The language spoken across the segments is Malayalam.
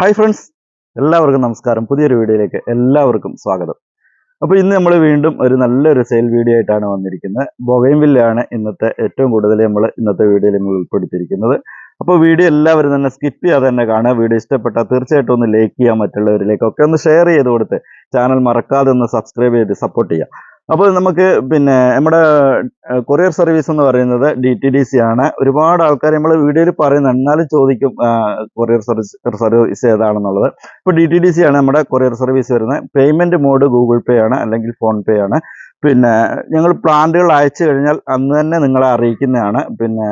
ഹായ് ഫ്രണ്ട്സ് എല്ലാവർക്കും നമസ്കാരം. പുതിയൊരു വീഡിയോയിലേക്ക് എല്ലാവർക്കും സ്വാഗതം. അപ്പോൾ ഇന്ന് നമ്മൾ വീണ്ടും ഒരു നല്ലൊരു സെയിൽ വീഡിയോ ആയിട്ടാണ് വന്നിരിക്കുന്നത്. ബൊഗൈൻവില്ലാണ് ഇന്നത്തെ ഏറ്റവും കൂടുതൽ നമ്മൾ ഇന്നത്തെ വീഡിയോയിൽ നമ്മൾ ഉൾപ്പെടുത്തിയിരിക്കുന്നത്. അപ്പോൾ വീഡിയോ എല്ലാവരും തന്നെ സ്കിപ്പ് ചെയ്യാതെ തന്നെ കാണുക. വീഡിയോ ഇഷ്ടപ്പെട്ടാൽ തീർച്ചയായിട്ടും ഒന്ന് ലൈക്ക് ചെയ്യുക മറ്റുള്ളവരിലേക്കൊക്കെ ഒന്ന് ഷെയർ ചെയ്ത് കൊടുത്ത് ചാനൽ മറക്കാതെ ഒന്ന് സബ്സ്ക്രൈബ് ചെയ്ത് സപ്പോർട്ട് ചെയ്യാം അപ്പോൾ നമുക്ക് പിന്നെ നമ്മുടെ കൊറിയർ സർവീസ് എന്ന് പറയുന്നത് ഡി ടി ഡി സി ആണ്. ഒരുപാട് ആൾക്കാർ നമ്മൾ വീഡിയോയിൽ പറയുന്നുണ്ട് എന്നാലും ചോദിക്കും കൊറിയർ സർവീസ് സർവീസ് ഏതാണെന്നുള്ളത്. ഇപ്പോൾ ഡി ടി ഡി സി ആണ് നമ്മുടെ കൊറിയർ സർവീസ് വരുന്നത്. പേയ്മെന്റ് മോഡ് ഗൂഗിൾ പേ ആണ് അല്ലെങ്കിൽ ഫോൺ പേ ആണ്. പിന്നെ ഞങ്ങൾ പ്ലാന്റുകൾ അയച്ചു കഴിഞ്ഞാൽ അന്ന് തന്നെ നിങ്ങളെ അറിയിക്കുന്നതാണ്. പിന്നെ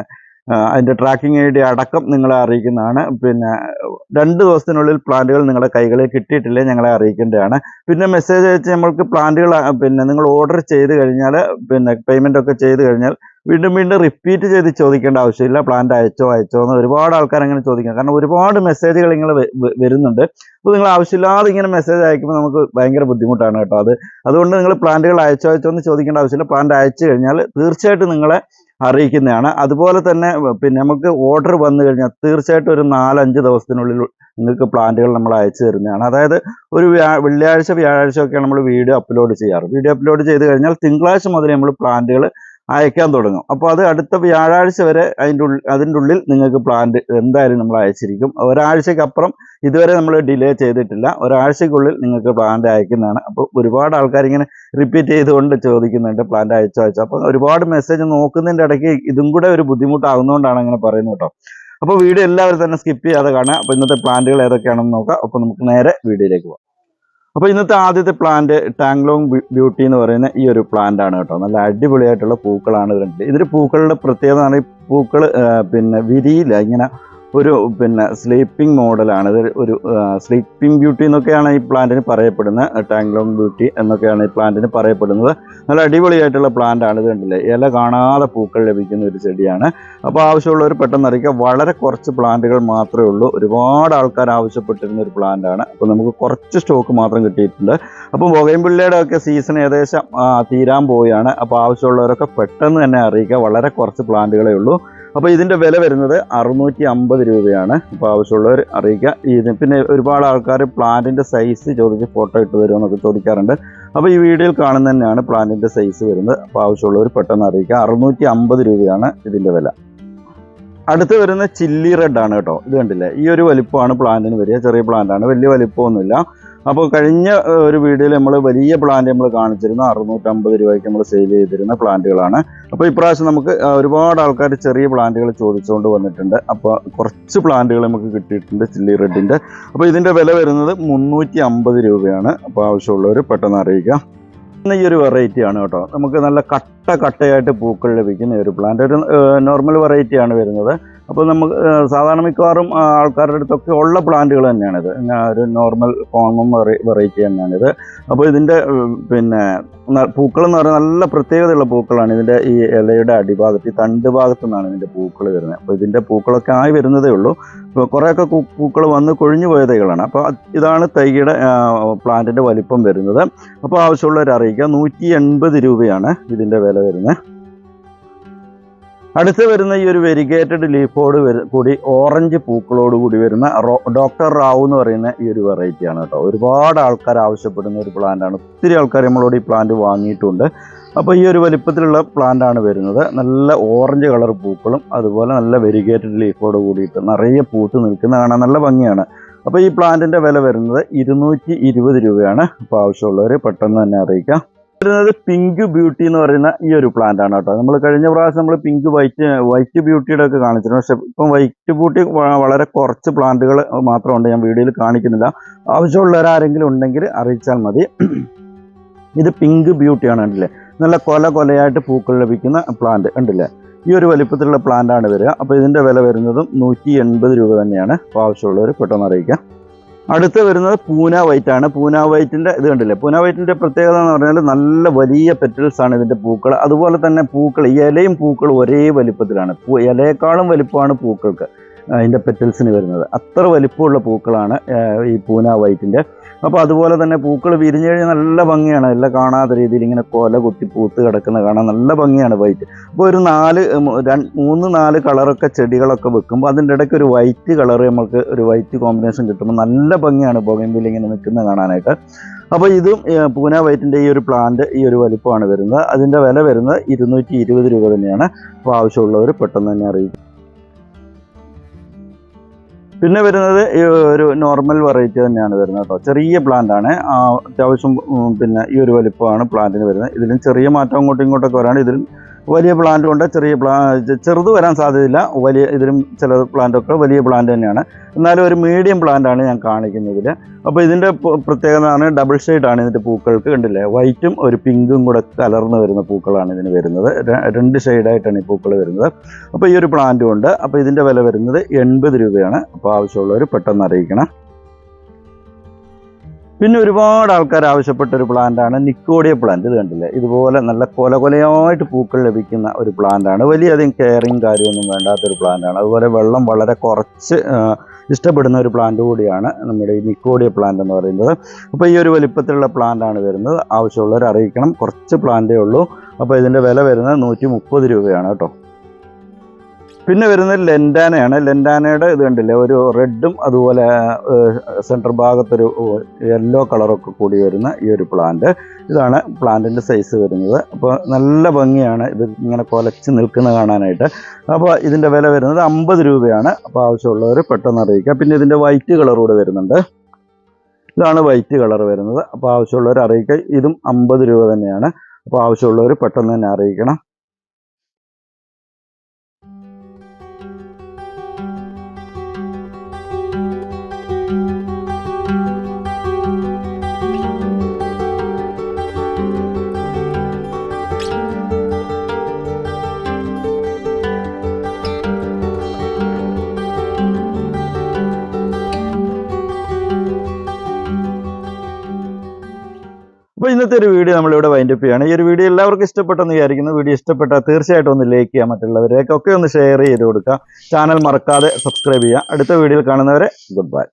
ആ, അതിന്റെ ട്രാക്കിംഗ് ഐ ഡി അടക്കം നിങ്ങളെ അറിയിക്കുന്നതാണ്. പിന്നെ രണ്ട് ദിവസത്തിനുള്ളിൽ പ്ലാന്റുകൾ നിങ്ങളുടെ കൈകളിൽ കിട്ടിയിട്ടില്ലേ ഞങ്ങളെ അറിയിക്കേണ്ടതാണ്. പിന്നെ മെസ്സേജ് അയച്ച് നമ്മൾക്ക് പ്ലാന്റുകൾ പിന്നെ നിങ്ങൾ ഓർഡർ ചെയ്ത് കഴിഞ്ഞാൽ പിന്നെ പേയ്മെന്റ് ഒക്കെ ചെയ്ത് കഴിഞ്ഞാൽ വീണ്ടും വീണ്ടും റിപ്പീറ്റ് ചെയ്ത് ചോദിക്കേണ്ട ആവശ്യമില്ല. പ്ലാന്റ് അയച്ചോ അയച്ചോ എന്ന് ഒരുപാട് ആൾക്കാർ അങ്ങനെ ചോദിക്കാം. കാരണം ഒരുപാട് മെസ്സേജുകൾ ഇങ്ങനെ വരുന്നുണ്ട്. അപ്പോൾ നിങ്ങൾ ആവശ്യമില്ലാതെ ഇങ്ങനെ മെസ്സേജ് അയക്കുമ്പോൾ നമുക്ക് ഭയങ്കര ബുദ്ധിമുട്ടാണ് കേട്ടോ. അത് അതുകൊണ്ട് നിങ്ങൾ പ്ലാന്റുകൾ അയച്ചോ അയച്ചോ എന്ന് ചോദിക്കേണ്ട ആവശ്യമില്ല. പ്ലാന്റ് അയച്ചു കഴിഞ്ഞാൽ തീർച്ചയായിട്ടും നിങ്ങളെ അറിയിക്കുന്നതാണ്. അതുപോലെ തന്നെ പിന്നെ നമുക്ക് ഓർഡർ വന്നു കഴിഞ്ഞാൽ തീർച്ചയായിട്ടും ഒരു നാലഞ്ച് ദിവസത്തിനുള്ളിൽ നിങ്ങൾക്ക് പ്ലാന്റുകൾ നമ്മൾ അയച്ചു തരുന്നതാണ്. അതായത് ഒരു വെള്ളിയാഴ്ച വ്യാഴാഴ്ച ഒക്കെയാണ് നമ്മൾ വീഡിയോ അപ്ലോഡ് ചെയ്യാറ്. വീഡിയോ അപ്ലോഡ് ചെയ്ത് കഴിഞ്ഞാൽ തിങ്കളാഴ്ച മുതൽ നമ്മൾ പ്ലാന്റുകൾ അയക്കാൻ തുടങ്ങും. അപ്പോൾ അത് അടുത്ത വ്യാഴാഴ്ച വരെ അതിന്റെ ഉള്ളിൽ അതിന്റെ ഉള്ളിൽ നിങ്ങൾക്ക് പ്ലാന്റ് എന്തായാലും നമ്മൾ അയച്ചിരിക്കും. ഒരാഴ്ചയ്ക്ക് അപ്പുറം ഇതുവരെ നമ്മൾ ഡിലേ ചെയ്തിട്ടില്ല. ഒരാഴ്ചയ്ക്കുള്ളിൽ നിങ്ങൾക്ക് പ്ലാന്റ് അയക്കുന്നതാണ്. അപ്പോൾ ഒരുപാട് ആൾക്കാർ ഇങ്ങനെ റിപ്പീറ്റ് ചെയ്തുകൊണ്ട് ചോദിക്കുന്നുണ്ട് പ്ലാന്റ് അയച്ചോ അയച്ചോ. അപ്പോൾ ഒരുപാട് മെസ്സേജ് നോക്കുന്നതിന്റെ ഇടയ്ക്ക് ഇതും കൂടെ ഒരു ബുദ്ധിമുട്ടാകുന്നതുകൊണ്ടാണ് അങ്ങനെ പറയുന്നത് കേട്ടോ. അപ്പോൾ വീഡിയോ എല്ലാവരും തന്നെ സ്കിപ്പ് ചെയ്യാതെ കാണുക. അപ്പോൾ ഇന്നത്തെ പ്ലാന്റുകൾ ഏതൊക്കെയാണെന്ന് നോക്കാം. അപ്പോൾ നമുക്ക് നേരെ വീഡിയോയിലേക്ക് പോകാം. അപ്പോൾ ഇന്നത്തെ ആദ്യത്തെ പ്ലാന്റ് ടാങ്ലോങ് ബ്യൂട്ടി എന്ന് പറയുന്ന ഈ ഒരു പ്ലാന്റ് ആണ് കേട്ടോ. നല്ല അടിപൊളിയായിട്ടുള്ള പൂക്കളാണ് ഇതിന്റെ ഇതിൽ പൂക്കളുടെ പ്രത്യേകത ഈ പൂക്കൾ പിന്നെ വിരിയില്ല ഇങ്ങനെ ഒരു പിന്നെ സ്ലീപ്പിംഗ് മോഡലാണ് ഇത് ഒരു സ്ലീപ്പിംഗ് ബ്യൂട്ടി എന്നൊക്കെയാണ് ഈ പ്ലാന്റിന് പറയപ്പെടുന്നത് ടാങ്ലോങ് ബ്യൂട്ടി എന്നൊക്കെയാണ് ഈ പ്ലാന്റിന് പറയപ്പെടുന്നത്. നല്ല അടിപൊളിയായിട്ടുള്ള പ്ലാന്റ് ആണ് ഇത് കണ്ടില്ലേ? ഇല കാണാതെ പൂക്കൾ ലഭിക്കുന്ന ഒരു ചെടിയാണ്. അപ്പോൾ ആവശ്യമുള്ളവർ പെട്ടെന്ന് അറിയിക്കുക. വളരെ കുറച്ച് പ്ലാന്റുകൾ മാത്രമേ ഉള്ളൂ. ഒരുപാട് ആൾക്കാർ ആവശ്യപ്പെട്ടിരുന്ന ഒരു പ്ലാന്റാണ് അപ്പോൾ നമുക്ക് കുറച്ച് സ്റ്റോക്ക് മാത്രം കിട്ടിയിട്ടുണ്ട്. അപ്പോൾ ബൊഗൈൻപിള്ളയുടെ ഒക്കെ സീസൺ ഏകദേശം തീരാൻ പോവുകയാണ്. അപ്പോൾ ആവശ്യമുള്ളവരൊക്കെ പെട്ടെന്ന് തന്നെ അറിയിക്കുക. വളരെ കുറച്ച് പ്ലാന്റുകളേ ഉള്ളൂ. അപ്പോൾ ഇതിന്റെ വില വരുന്നത് അറുന്നൂറ്റി അമ്പത് രൂപയാണ്. അപ്പോൾ ആവശ്യമുള്ളവർ അറിയിക്കുക. ഇത് പിന്നെ ഒരുപാട് ആൾക്കാർ പ്ലാന്റിന്റെ സൈസ് ചോദിച്ച് ഫോട്ടോ ഇട്ട് തരുമോ എന്നൊക്കെ ചോദിക്കാറുണ്ട്. അപ്പോൾ ഈ വീഡിയോയിൽ കാണുന്ന തന്നെയാണ് പ്ലാന്റിന്റെ സൈസ് വരുന്നത്. അപ്പോൾ ആവശ്യമുള്ളവർ പെട്ടെന്ന് അറിയിക്കുക. അറുന്നൂറ്റി അമ്പത് രൂപയാണ് ഇതിന്റെ വില. അടുത്ത് വരുന്ന ചില്ലി റെഡ് ആണ് കേട്ടോ. ഇത് കണ്ടില്ലേ? ഈ ഒരു വലിപ്പമാണ് പ്ലാന്റിന് വരിക. ചെറിയ പ്ലാന്റ് ആണ്. വലിയ വലിപ്പമൊന്നുമില്ല. അപ്പോൾ കഴിഞ്ഞ ഒരു വീഡിയോയിൽ നമ്മൾ വലിയ പ്ലാന്റ് നമ്മൾ കാണിച്ചിരുന്ന. അറുന്നൂറ്റമ്പത് രൂപയ്ക്ക് നമ്മൾ സെയിൽ ചെയ്തിരുന്ന പ്ലാന്റുകളാണ് അപ്പോൾ ഇപ്രാവശ്യം നമുക്ക് ഒരുപാട് ആൾക്കാർ ചെറിയ പ്ലാന്റുകൾ ചോദിച്ചുകൊണ്ട് വന്നിട്ടുണ്ട്. അപ്പോൾ കുറച്ച് പ്ലാന്റുകൾ നമുക്ക് കിട്ടിയിട്ടുണ്ട് ചില്ലി റെഡിന്റെ അപ്പോൾ ഇതിന്റെ വില വരുന്നത് മുന്നൂറ്റി അമ്പത് രൂപയാണ്. അപ്പോൾ ആവശ്യമുള്ളവർ പെട്ടെന്ന് അറിയിക്കാം ഈ ഒരു വെറൈറ്റി ആണ് കേട്ടോ. നമുക്ക് നല്ല കട്ട കട്ടയായിട്ട് പൂക്കൾ ലഭിക്കുന്ന ഒരു പ്ലാന്റ് ഒരു നോർമൽ വെറൈറ്റി ആണ് വരുന്നത്. അപ്പോൾ നമുക്ക് സാധാരണ മിക്കവാറും ആൾക്കാരുടെ അടുത്തൊക്കെ ഉള്ള പ്ലാന്റുകൾ തന്നെയാണിത്. ഒരു നോർമൽ കോമൺ വെറൈറ്റി തന്നെയാണിത്. അപ്പോൾ ഇതിന്റെ പിന്നെ പൂക്കൾ എന്ന് പറയുന്നത് നല്ല പ്രത്യേകതയുള്ള പൂക്കളാണ്. ഇതിന്റെ ഈ ഇലയുടെ അടിഭാഗത്ത് ഈ തണ്ട് ഭാഗത്തു നിന്നാണ് ഇതിന്റെ പൂക്കൾ വരുന്നത്. അപ്പോൾ ഇതിന്റെ പൂക്കളൊക്കെ ആയി വരുന്നതേ ഉള്ളൂ. ഇപ്പോൾ കുറേയൊക്കെ പൂക്കൾ വന്ന് കൊഴിഞ്ഞു പോയ തൈകളാണ് അപ്പോൾ ഇതാണ് തൈയുടെ പ്ലാന്റിന്റെ വലിപ്പം വരുന്നത്. അപ്പോൾ ആവശ്യമുള്ളവർ അറിയിക്കുക നൂറ്റി എൺപത് രൂപയാണ് ഇതിന്റെ വില വരുന്നത്. അടുത്ത് വരുന്ന ഈ ഒരു വെരിഗേറ്റഡ് ലീഫോട് കൂടി ഓറഞ്ച് പൂക്കളോട് കൂടി വരുന്ന ഡോക്ടർ റാവു എന്ന് പറയുന്ന ഈ ഒരു വെറൈറ്റിയാണ് കേട്ടോ. ഒരുപാട് ആൾക്കാർ ആവശ്യപ്പെടുന്ന ഒരു പ്ലാന്റാണ് ഒത്തിരി ആൾക്കാർ നമ്മളോട് ഈ പ്ലാന്റ് വാങ്ങിയിട്ടുണ്ട്. അപ്പോൾ ഈ ഒരു വലിപ്പത്തിലുള്ള പ്ലാന്റ് ആണ് വരുന്നത്. നല്ല ഓറഞ്ച് കളർ പൂക്കളും അതുപോലെ നല്ല വെരിഗേറ്റഡ് ലീഫോട് കൂടിയിട്ട് നിറയെ പൂത്ത് നിൽക്കുന്ന കാണാൻ നല്ല ഭംഗിയാണ്. അപ്പോൾ ഈ പ്ലാന്റിന്റെ വില വരുന്നത് ഇരുന്നൂറ്റി രൂപയാണ്. അപ്പോൾ ആവശ്യമുള്ളവർ പെട്ടെന്ന് തന്നെ അറിയിക്കാം. വരുന്നത് പിങ്ക് ബ്യൂട്ടി എന്ന് പറയുന്ന ഈ ഒരു പ്ലാന്റ് ആണ് കേട്ടോ. നമ്മൾ കഴിഞ്ഞ പ്രാവശ്യം നമ്മൾ പിങ്ക് വൈറ്റ് വൈറ്റ് ബ്യൂട്ടിയുടെ ഒക്കെ കാണിച്ചിരുന്നു. പക്ഷെ ഇപ്പം വൈറ്റ് ബ്യൂട്ടി വളരെ കുറച്ച് പ്ലാന്റുകൾ മാത്രമുണ്ട് ഞാൻ വീഡിയോയിൽ കാണിക്കുന്നില്ല. ആവശ്യമുള്ളവർ ആരെങ്കിലും ഉണ്ടെങ്കിൽ അറിയിച്ചാൽ മതി. ഇത് പിങ്ക് ബ്യൂട്ടിയാണ് കണ്ടില്ലേ? നല്ല കൊല കൊലയായിട്ട് പൂക്കൾ ലഭിക്കുന്ന പ്ലാന്റ് ഉണ്ടല്ലേ ഈ ഒരു വലിപ്പത്തിലുള്ള പ്ലാന്റാണ് വരിക. അപ്പോൾ ഇതിന്റെ വില വരുന്നതും നൂറ്റി എൺപത് രൂപ തന്നെയാണ്. അപ്പോൾ ആവശ്യമുള്ളവർ പെട്ടെന്ന് അറിയിക്കാം. അടുത്ത് വരുന്നത് പൂന വൈറ്റ് ആണ്. പൂന വൈറ്റിന്റെ ഇത് കണ്ടില്ലേ? പൂന വൈറ്റിന്റെ പ്രത്യേകത എന്ന് പറഞ്ഞാൽ നല്ല വലിയ പെറ്റൽസ് ആണ് ഇതിന്റെ പൂക്കൾ. അതുപോലെ തന്നെ പൂക്കൾ ഇലയും പൂക്കളും ഒരേ വലിപ്പത്തിലാണ്. പൂ ഇലയേക്കാളും വലിപ്പമാണ് പൂക്കൾക്ക്. അതിന്റെ പെറ്റൽസിന് വരുന്നത്. അത്ര വലിപ്പമുള്ള പൂക്കളാണ് ഈ പൂന വൈറ്റിന്റെ. അപ്പോൾ അതുപോലെ തന്നെ പൂക്കൾ വിരിഞ്ഞു കഴിഞ്ഞാൽ നല്ല ഭംഗിയാണ്. എല്ലാം കാണാത്ത രീതിയിൽ ഇങ്ങനെ കൊല കുത്തി പൂത്ത് കിടക്കുന്ന കാണാൻ നല്ല ഭംഗിയാണ് വൈറ്റ്. അപ്പോൾ ഒരു നാല് മൂന്ന് നാല് കളറൊക്കെ ചെടികളൊക്കെ വെക്കുമ്പോൾ അതിന്റെ ഇടയ്ക്ക് ഒരു വൈറ്റ് കളർ നമുക്ക് ഒരു വൈറ്റ് കോമ്പിനേഷൻ കിട്ടുമ്പോൾ നല്ല ഭംഗിയാണ് ബൊഗൈൻവില്ല ഇങ്ങനെ നിൽക്കുന്നത് കാണാനായിട്ട്. അപ്പോൾ ഇതും പൂന വൈറ്റിന്റെ ഈ ഒരു പ്ലാന്റ് ഈ ഒരു വലിപ്പമാണ് വരുന്നത്. അതിന്റെ വില വരുന്നത് ഇരുന്നൂറ്റി രൂപ തന്നെയാണ്. അപ്പോൾ ആവശ്യമുള്ളവർ പെട്ടെന്ന് തന്നെ അറിയിക്കും. പിന്നെ വരുന്നത് ഒരു നോർമൽ വെറൈറ്റി തന്നെയാണ് വരുന്നത് കേട്ടോ. ചെറിയ പ്ലാന്റ് ആണ്. അത്യാവശ്യം പിന്നെ ഈ ഒരു വലിപ്പമാണ് പ്ലാന്റിന് വരുന്നത്. ഇതിലും ചെറിയ മാറ്റം അങ്ങോട്ടും ഇങ്ങോട്ടൊക്കെ വരാണ് ഇതിലും വലിയ പ്ലാന്റ് ഉണ്ട്. ചെറിയ പ്ലാ ചെറുത് വരാൻ സാധ്യതയില്ല. വലിയ ഇതിലും ചില പ്ലാന്റൊക്കെ വലിയ പ്ലാന്റ് തന്നെയാണ്. എന്നാലും ഒരു മീഡിയം പ്ലാന്റ് ആണ് ഞാൻ കാണിക്കുന്നതിൽ അപ്പോൾ ഇതിന്റെ പ്രത്യേകത എന്ന് ഡബിൾ ഷെയ്ഡാണ് ഇതിന്റെ പൂക്കൾക്ക്. കണ്ടില്ലേ? വൈറ്റും ഒരു പിങ്കും കൂടെ കലർന്ന് വരുന്ന പൂക്കളാണ് ഇതിന് വരുന്നത്. രണ്ട് ഷെയ്ഡായിട്ടാണ് ഈ പൂക്കൾ വരുന്നത്. അപ്പോൾ ഈ ഒരു പ്ലാന്റും ഉണ്ട്. അപ്പോൾ ഇതിന്റെ വില വരുന്നത് എൺപത് രൂപയാണ്. അപ്പോൾ ആവശ്യമുള്ളവർ പെട്ടെന്ന് അറിയിക്കണം. പിന്നെ ഒരുപാട് ആൾക്കാർ ആവശ്യപ്പെട്ട ഒരു പ്ലാന്റാണ് നിക്കോഡിയ പ്ലാന്റ് ഇത് കണ്ടില്ലേ? ഇതുപോലെ നല്ല കൊല കൊലയായിട്ട് പൂക്കൾ ലഭിക്കുന്ന ഒരു പ്ലാന്റാണ് വലിയധികം കെയറിങ് കാര്യമൊന്നും വേണ്ടാത്ത വേണ്ടാത്തൊരു പ്ലാന്റാണ് അതുപോലെ വെള്ളം വളരെ കുറച്ച് ഇഷ്ടപ്പെടുന്ന ഒരു പ്ലാന്റ് കൂടിയാണ് നമ്മുടെ ഈ നിക്കോഡിയ പ്ലാന്റ് എന്ന് പറയുന്നത്. അപ്പോൾ ഈ ഒരു വലിപ്പത്തിലുള്ള പ്ലാന്റാണ് വരുന്നത്. ആവശ്യമുള്ളവർ അറിയിക്കണം. കുറച്ച് പ്ലാന്റേ ഉള്ളൂ. അപ്പോൾ ഇതിന്റെ വില വരുന്നത് നൂറ്റി രൂപയാണ് കേട്ടോ. പിന്നെ വരുന്നത് ലെൻഡാനയാണ്. ലെൻഡാനയുടെ ഇത് കണ്ടില്ലേ? ഒരു റെഡും അതുപോലെ സെന്റർ ഭാഗത്തൊരു യെല്ലോ കളറൊക്കെ കൂടി വരുന്ന ഈ ഒരു പ്ലാന്റ്. ഇതാണ് പ്ലാന്റിന്റെ സൈസ് വരുന്നത്. അപ്പോൾ നല്ല ഭംഗിയാണ് ഇത് ഇങ്ങനെ കൊലച്ച് നിൽക്കുന്നത് കാണാനായിട്ട്. അപ്പോൾ ഇതിന്റെ വില വരുന്നത് അമ്പത് രൂപയാണ്. അപ്പോൾ ആവശ്യമുള്ളവർ പെട്ടെന്ന് അറിയിക്കുക പിന്നെ ഇതിന്റെ വൈറ്റ് കളർ കൂടെ വരുന്നുണ്ട്. ഇതാണ് വൈറ്റ് കളർ വരുന്നത്. അപ്പോൾ ആവശ്യമുള്ളവർ അറിയിക്കുക ഇതും അമ്പത് രൂപ തന്നെയാണ്. അപ്പോൾ ആവശ്യമുള്ളവർ പെട്ടെന്ന് തന്നെ അറിയിക്കണം. അപ്പോൾ ഇന്നത്തെ ഒരു വീഡിയോ നമ്മളിവിടെ വൈൻഡപ്പ് ചെയ്യാണ്. ഈ ഒരു വീഡിയോ എല്ലാവർക്കും ഇഷ്ടപ്പെട്ടെന്ന് വിചാരിക്കുന്നു. വീഡിയോ ഇഷ്ടപ്പെട്ടാൽ തീർച്ചയായിട്ടും ഒന്ന് ലൈക്ക് ചെയ്യുക മറ്റുള്ളവരേക്കൊക്കെ ഒന്ന് ഷെയർ ചെയ്ത് കൊടുക്കുക ചാനൽ മറക്കാതെ സബ്സ്ക്രൈബ് ചെയ്യുക. അടുത്ത വീഡിയോയിൽ കാണുന്നവരെ ഗുഡ് ബൈ